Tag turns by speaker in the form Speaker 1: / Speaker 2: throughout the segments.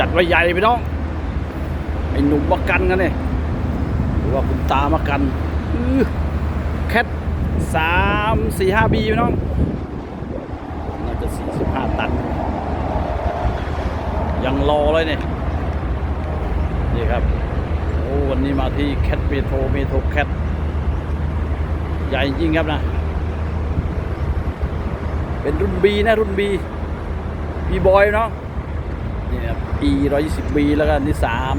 Speaker 1: จัดไว้ใหญ่ไปน้องไอ้หนุ่มมากันกันเนี่ยหรือว่าคุณตามากันอแคทสามสี่ห้าบีไปน้องน่าจะสี่สิบห้าตัน ยังรอเลยเนี่ยนี่ครับโอ้วันนี้มาที่แคทเมโทรเมโทรแคทใหญ่จริงครับนะ เป็นรุ่น B นะรุ่น B B บอยเนาะ นี่ครับ E ร้อยยี่สิบ B แล้วก็อันนี่สาม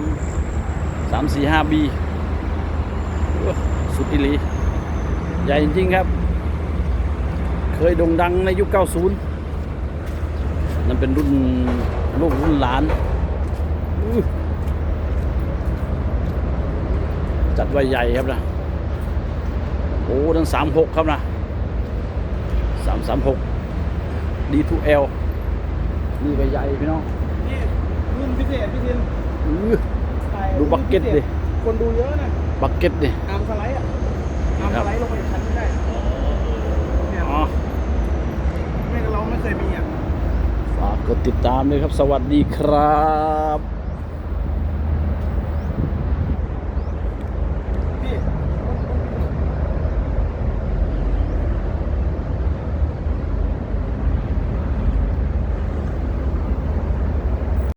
Speaker 1: สามสี่ห้า B สุดอีหลี ใหญ่จริงๆครับ เคยโด่งดังในยุค 90 นั่นเป็นรุ่นลูกรุ่นหลาน จัดไว้ใหญ่ครับนะ โอ้ทั้งสามหกครับนะสามสามหก D2L นี่ไปใหญ่พี่น้อง
Speaker 2: รุ่นพิเศษพี่ทิน
Speaker 1: อื้อ
Speaker 2: ถ่าย
Speaker 1: ดูบักเก็ตดิ
Speaker 2: คนดูเยอะนะ
Speaker 1: บักเก็ตดิ
Speaker 2: อาร์มสไลด์อะอาร์ม
Speaker 1: ครั
Speaker 2: ส
Speaker 1: บ
Speaker 2: ไลด์ลงไปอีกชั้นไม่ได้เนี่ย
Speaker 1: อ๋อ
Speaker 2: ไม่เราไม่เคยมีอะ
Speaker 1: ฝากกดติดตามด้วยครับ สวัสดีครับ